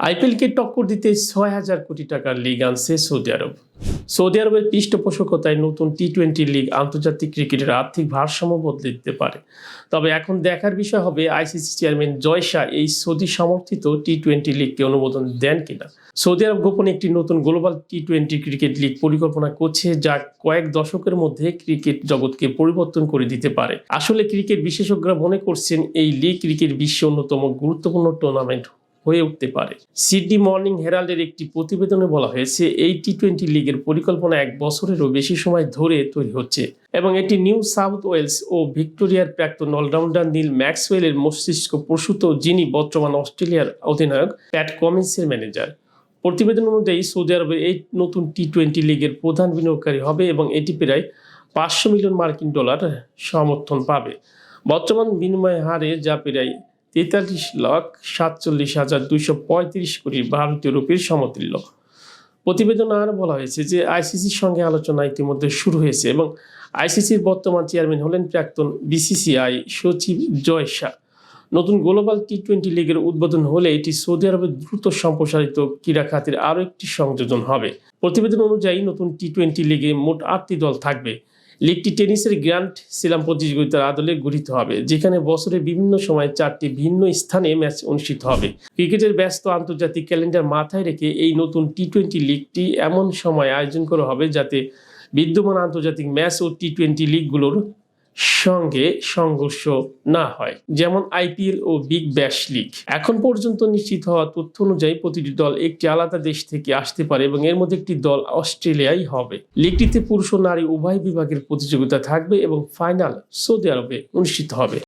আইপিএলকে টক্কর দিতে ছয় হাজার কোটি টাকার লিগ আনছে সৌদি আরব। সৌদি আরবের পৃষ্ঠপোষকতায় নতুন টি টোয়েন্টি লিগ আন্তর্জাতিক ক্রিকেটের আর্থিক ভারসাম্য বদলে দিতে পারে। তবে এখন দেখার বিষয় হবে আইসিসি চেয়ারম্যান জয় শাহ এই সৌদি সমর্থিত টি টোয়েন্টি লিগকে অনুমোদন দেন কিনা। সৌদি আরব গোপনে একটি নতুন global T twenty cricket league পরিকল্পনা করছে যা কয়েক দশকের মধ্যে ক্রিকেট জগৎকে পরিবর্তন করে দিতে পারে। আসলে ক্রিকেট বিশেষজ্ঞরা মনে করছেন এই লিগ ক্রিকেট বিশ্বের অন্যতম গুরুত্বপূর্ণ টুর্নামেন্ট হয়ে উঠতে পারে। সিডনি মর্নিং হেরাল্ডের একটি প্রতিবেদনে বলা হয়েছে, এই টি টোয়েন্টি লিগের পরিকল্পনা এক বছরেরও বেশি সময় ধরে তৈরি হচ্ছে এবং এটি নিউ সাউথ ওয়েলস ও ভিক্টোরিয়ার প্রাক্তন অলরাউন্ডার নীল ম্যাক্সওয়েলের মস্তিষ্ক প্রসূত, যিনি বর্তমান অস্ট্রেলিয়ার অধিনায়ক প্যাট কমিন্সের ম্যানেজার। প্রতিবেদন অনুযায়ী, সৌদি আরবে এই নতুন টি টোয়েন্টি লিগের প্রধান বিনিয়োগকারী হবে এবং এটি প্রায় পাঁচশো মিলিয়ন মার্কিন ডলার সমর্থন পাবে। বর্তমান বিনিময় হারে যা প্রায় তেতাল্লিশ লাখ সাতচল্লিশ হাজার দুইশো পঁয়ত্রিশ কোটি ভারতীয় রুপির সমতুল্য। প্রতিবেদনে আরও বলা হয়েছে যে আইসিসির সঙ্গে আলোচনা ইতিমধ্যে শুরু হয়েছে এবং আইসিসির বর্তমান চেয়ারম্যান হলেন প্রাক্তন বিসিসিআই সচিব জয় শাহ। নতুন গ্লোবাল টি টোয়েন্টি লিগের উদ্বোধন হলে এটি সৌদি আরবের দ্রুত সম্প্রসারিত ক্রীড়া খাতের আরও একটি সংযোজন হবে। প্রতিবেদন অনুযায়ী নতুন টি টোয়েন্টি লিগে মোট আটটি দল থাকবে। লিগটি টেনিসের গ্র্যান্ড স্লাম প্রতিযোগিতার আদলে গঠিত হবে, যেখানে বছরের বিভিন্ন সময় চারটি ভিন্ন স্থানে ম্যাচ অনুষ্ঠিত হবে। ক্রিকেটের ব্যস্ত আন্তর্জাতিক ক্যালেন্ডার মাথায় রেখে এই নতুন টি টোয়েন্টি লিগটি এমন সময় আয়োজন করা হবে যাতে বিদ্যমান আন্তর্জাতিক ম্যাচ ও টি টোয়েন্টি লিগগুলোর সঙ্গে সংঘর্ষ না হয়, যেমন আইপিএল ও বিগ ব্যাশ লিগ। এখন পর্যন্ত নিশ্চিত হওয়া তথ্য অনুযায়ী প্রতিটি দল একটি আলাদা দেশ থেকে আসতে পারে এবং এর মধ্যে একটি দল অস্ট্রেলিয়াই হবে। লিগটিতে পুরুষ ও নারী উভয় বিভাগের প্রতিযোগিতা থাকবে এবং ফাইনাল সৌদি আরবে অনুষ্ঠিত হবে।